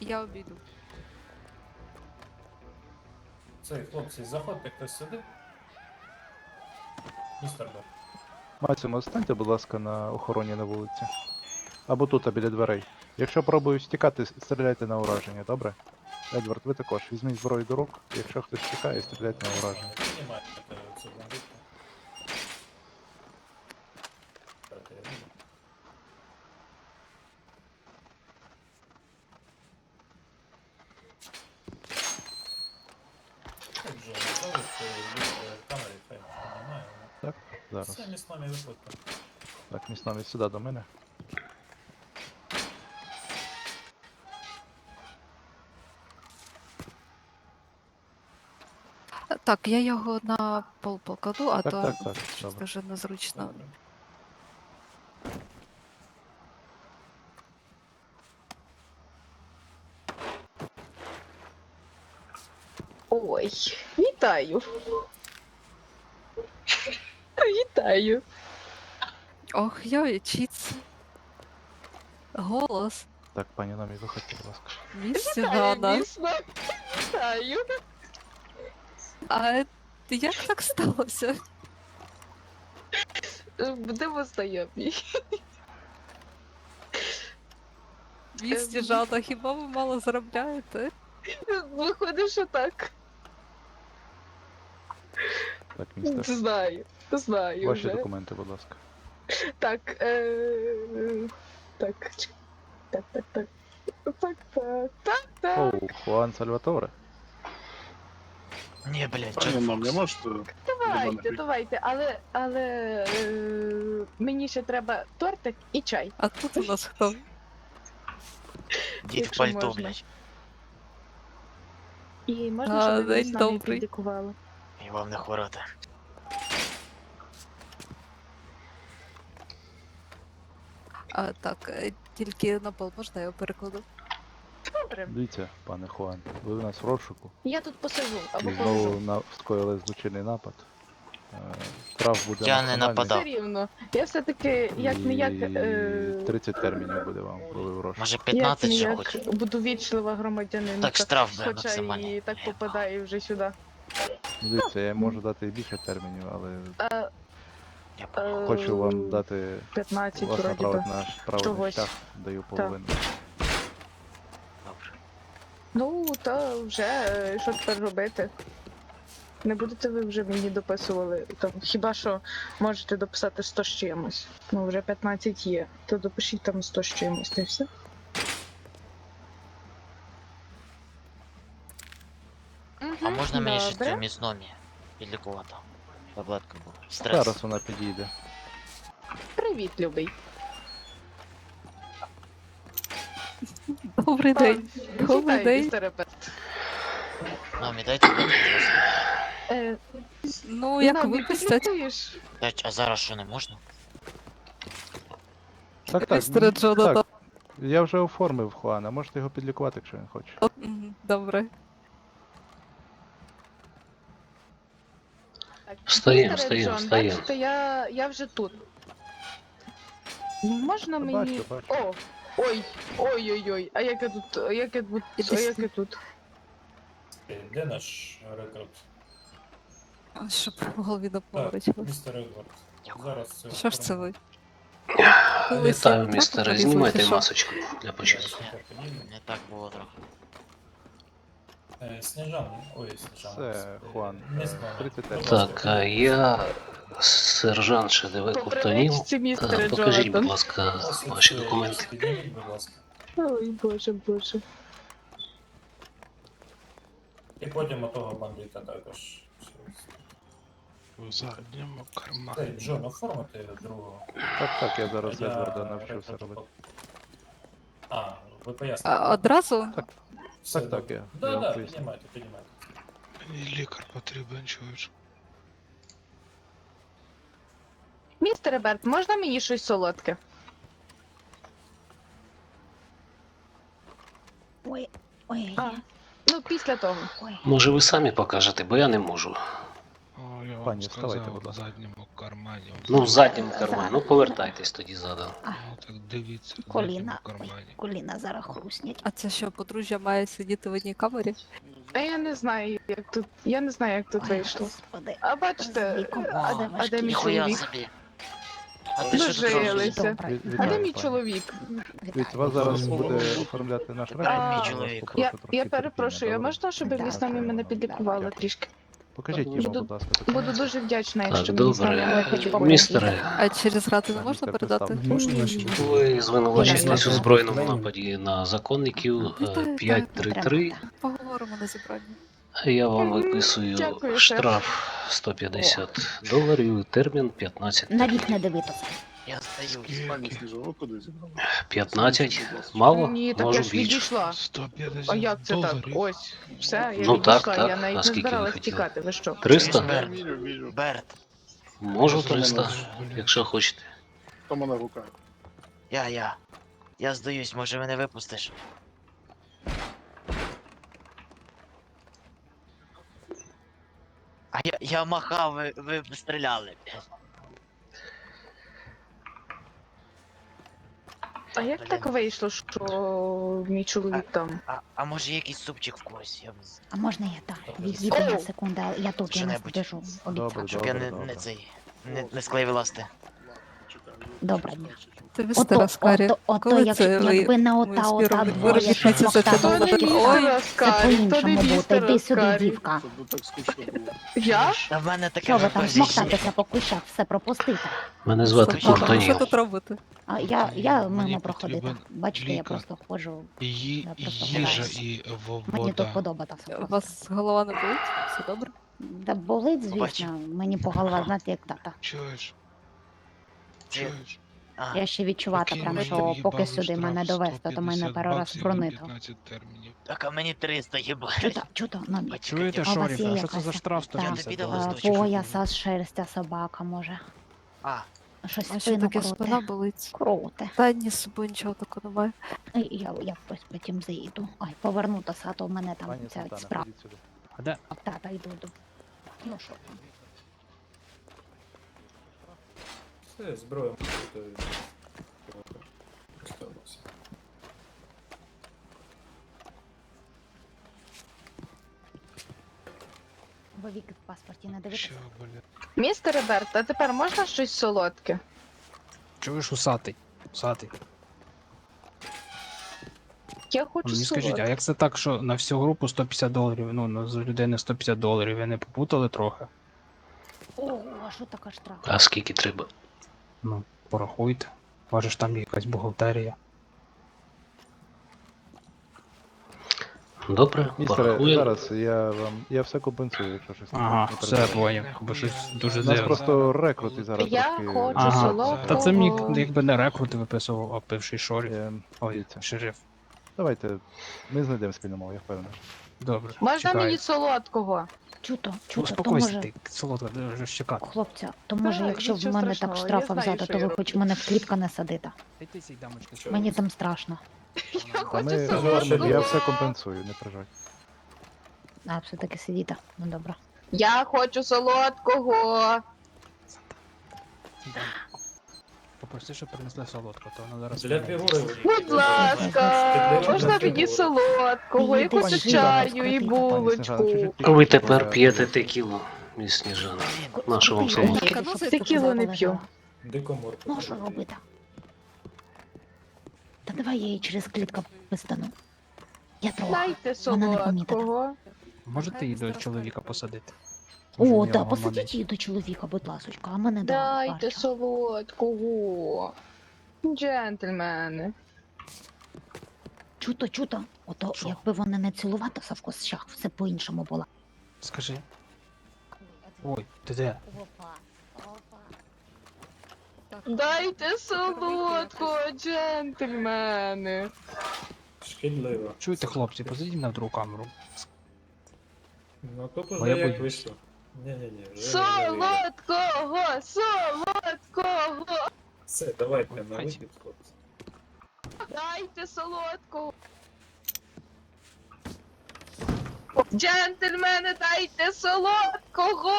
Я обійду. Цей, хлопці, заходьте хтось сюди. Містер Бер. Максимум, станьте, будь ласка, на охороні на вулиці. Або тут, а біля дверей. Якщо пробую стікати, стріляйте на ураження, добре? Едвард, ви також візьміть зброю до рук. Якщо хтось тікає, стріляйте на ураження. Піднімайте зараз. Самі з нами виходьте. Так, міс навіть сюди до мене. Так, я його на пол покладу, а Так, то так, так, щось добре. дуже незручно. Добре. Ой, вітаю. Вітаю. Ох, йой, чіц. Голос. Так, пані Номі, виходьте, будь ласка. Вітаю, Гана. місно. Вітаю. А як так сталося? Будемо знайомі. Місті Ем. Хіба ви мало заробляєте? Виходить, що так. Так, містер. Знаю. Знаю Ваші вже. документи, будь ласка. Так, е... так. Так, так, так. Так, так, так, так. Оу, Хуан Сальваторе. Не, блядь, Джек нам не Фокс. можете Давайте, давайте, але, але е... мені ще треба тортик і чай. А тут у нас хто? Дід в якщо пальто, можна. блядь. І можна, А, щоб ви день з нами добрий. І вам не хворати. А, так, е, тільки на пол можна я перекладу? Добре. Дивіться, пане Хуан, ви у нас в розшуку. Я тут посижу або І знову на... скоїли злочинний напад. Е, Штраф буде Я не максимальний. нападав. Все рівно. Я все-таки як не як. І Е... 30 термінів буде вам, коли ви в розшуку. Може 15 не ще як хоч. буду вічлива громадянинка. Так, штраф буде Хоча максимальний. і так попадаю вже сюди. Дивіться, я можу дати і більше термінів, але А, Я хочу вам дати 15 вас направити на правильний шлях, даю половину. Добре. Ну, то вже е, що тепер робити? Не будете ви вже мені дописували. Там, хіба що можете дописати 100 з чимось. Ну, вже 15 є. То допишіть там 100 з чимось, та й все. А можна мені ще цю міцномі підлікувати? Таблетка була. Стрес. Зараз вона підійде. Привіт, любий. Добрий день. Добрий Вітаю, день. містере Пет. Номі, дайте таблетку, будь ласка. Е, Ну, як Нам, випустять? підлікуєш? А зараз що не можна? Так, так. Джонатан. Так, я вже оформив Хуана, можете його підлікувати, якщо він хоче. Мгм, Добре. Так, Встаєм, містере встаєм, встаєм. Бачите, я, я вже тут. Можна мені. бачу, бачу. О! Ой! Ой-ой-ой, а як я тут. А як я тут. А як я тут? Е, Де наш рекрут? Щоб в голові Так, містер Едвард. Зараз це Що ж це ви? Вітаю, містере. Знімайте масочку для початку. Не так було трохи. Е, Сніжан, ой, Сніжан. Це Хуан. Не Е, знаю. 30 Будь термінів. ласка. Так, а я сержант ШДВ По Ковтонів. привичці, містере Е, Покажіть, будь Джонатан. ласка, Ось ваші це документи. підійдіть, будь ласка. Ой, боже, боже. І потім отого бандита також. в задньому Ей, кармані. Джон, оформити другого. Так, так, я зараз Едварда навчився робити. А, ви А, пояснили. Одразу? Все так, так, я- Да, я да, поясню. піднімайте, піднімайте. Мені лікар потрібен, чуєш? Містере Берт, можна мені щось солодке? Ой, ой, А, ну після того. ой. Може ви самі покажете, бо я не можу. О, я вам Пані, вставайте, будь в ласка. задньому кармані. Ну, в задньому кармані. Ну повертайтесь тоді задом. Ну, Так дивіться, в Коліна. Ой, кармані. коліна зараз хруснять. А це що, подружжя має сидіти в одній камері? А я не знаю, як тут. Я не знаю, як тут Ой, вийшло. Господи. А бачите, віком. а, де- а де мій Ніхуя чоловік? собі. А ти що тут? Добре. Від- А де Вітаю, мій пані. чоловік? Дивіться, вас зараз буде оформляти наш чоловік. Я, я перепрошую, а можна, щоб ви з нами мене підлікували трішки? Покажіть йому, Буду- будь ласка, Буду дуже вдячна, Так, якщо мені з нами добре. хоч. Містере, А через грати не Так, можна містер, передати? ви звинувачуєтесь у збройному нападі на законників е, 533. Поговоримо на зібранні. Я вам виписую дякую, шеф. штраф 150 доларів, термін 15. Навіть не дивитися. Я здаюсь. Скільки? 15? Мало? Ні, так Можу я ж більше. відійшла. 150 А як це так? доларів? Ось, все, я Ну, відійшла, так, я навіть не скільки ви збиралась тікати, ви що? 300? Берт, Берт, Можу 300, якщо хочете. я, я. Я здаюсь, може мене випустиш. А я, я махав, ви, ви стріляли. блядь. А як так вийшло, що мій чоловік там? А, а може якийсь супчик в когось? Я б з- А можна я так? На Оу! секунду, я тут я не Що-небудь. збіжу. Добре, щоб я не, добре. не цей. Не, не склеїв ласти. Добре. Ти Ото, містер Аскарі. ото, ото, коли якщо, це ви- якби не ота, ота двоє це смоктали, було То це по-іншому містер Йди сюди, дівка. Я? Та в мене таке Що ви там смоктатися по кущах, все пропустите. Мене звати Слухай, Що тут робити? А я, я мимо проходити. потрібен Бачите, я лікар. просто ходжу. Ї, Я просто їжа гуляюсь. і Мені тут вода. подобається. У просто. вас голова не болить? Все добре? Да болить, звісно, мені по голова, знаєте, як тата. Чуєш? Чуєш? Я ще відчувати прям, що поки сюди мене довести, то мене 150 пару раз баксів і бронито. 15 термінів. так а мені 300 їбать. Чуто, чуто, ну. Чуєте, А у вас є що це за штраф та, 150 тобі доларів? е. Пояса з шерстя собака, може. А, Щось А що спину таке спина круте. болить? Круте. Та ні, з собою нічого такого немає. І Я, я ось потім заїду. Ай, повернутися, а то в мене там Пані ця справа. А де? Тата йду, йду. Ну що там? Все, зброя може бути. Поставилося. Бо вік в паспорті не дивитися. Що, блядь? Містер Берт, а тепер можна щось солодке? Чуєш усатий? Усатий. Я хочу Мені скажіть, а як це так, що на всю групу 150 доларів, ну, на з людини 150 доларів, ви не попутали трохи? О, а що така штраф? А скільки треба? Ну, порахуйте. Може ж там є якась бухгалтерія. Добре, Містере, порахуємо. зараз я вам. Я все компенсую, якщо щось не Ага, не все поняв, бо щось дуже У нас дивно. просто рекрути зараз Я трошки. хочу Ага, солодкого. та це міг, якби не рекрут виписував, а пивший шорі. Е, Ой, дивіться. шериф. Давайте, ми знайдемо спільну мову, я впевнений. Добре, Можна чекаю. мені солодкого? Чуто, Ну, чуто, то Успокойся може... ти, солодка, де вже чекати. Хлопця, то може, Так, якщо в нічого мене так страшного, я штрафа знаю, взяти, що то я ви хоч мене в клітка не садите. Та ти сій, дамочка, Що? Мені там страшно. Я Та хочу ми я все компенсую, не переживайте. А, все-таки сидіти. Ну добре. Я хочу солодкого. Попроси, щоб принесли солодко, то вона зараз... Для прийде. фігури. Будь ласка, можна мені солодкого, я Пані хочу чаю і булочку. Ви тепер п'єте текілу, міс Сніжана. На вам мені, Текілу не п'ю. Дикомор. Ну, що робити? Та давай я її через клітку пристану. Я трохи. Дайте Вона не помітила. солодкого. Можете її до чоловіка посадити? О, Може, та посадіть її до чоловіка, будь ласочка, а мене да, Дайте Арчо. солодкого. Джентльмени. Чуто, чуто. Ото Що? якби вони не цілуватися в кощах, все по-іншому було. Скажи. Ой, ти де? Дайте солодкого, джентльмени. Шкідливо. Чуєте, хлопці, посадіть мене в другу камеру. Ну Бо уже я як боюсь. вийшло. Ні-ні-ні, вже не вийде. Солодкого, солодкого. Все, давайте на Хай. вихід, хлопці. Дайте солодкого. Джентльмени. Дайте солодкого.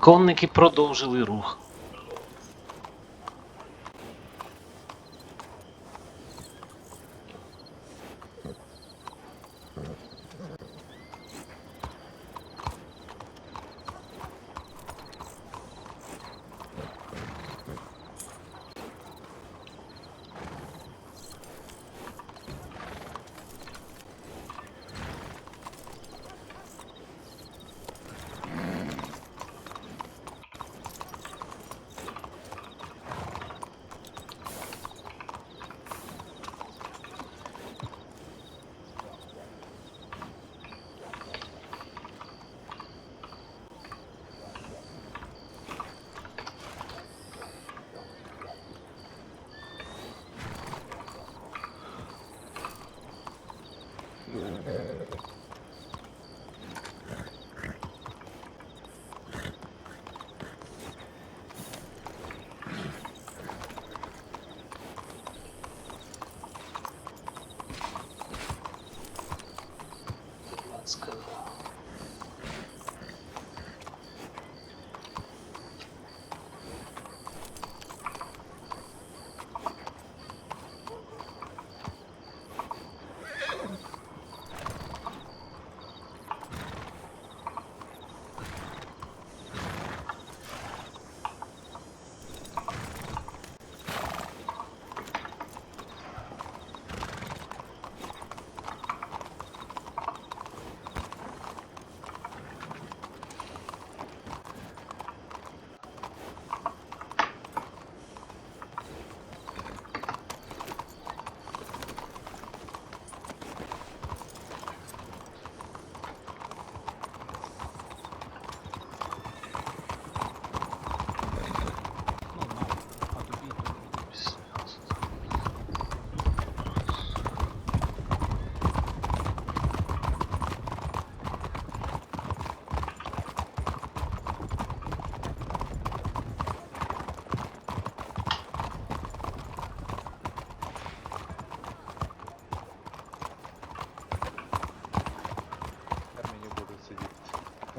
Конники продовжили рух.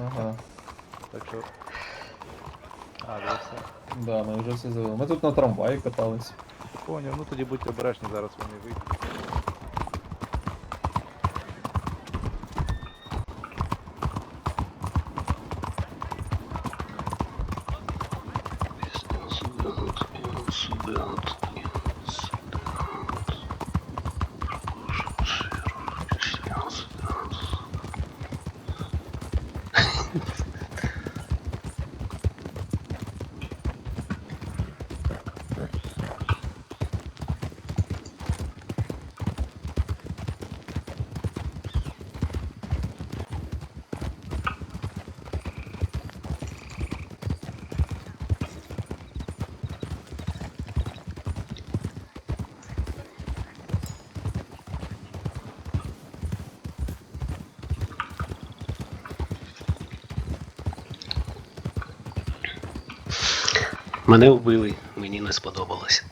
Ага. Так що. А, да, все. Да, ми вже все завели. Ми тут на трамваї катались. Поняв, ну тоді будьте обережні, зараз вони вийдуть. Мене вбили, мені не сподобалось.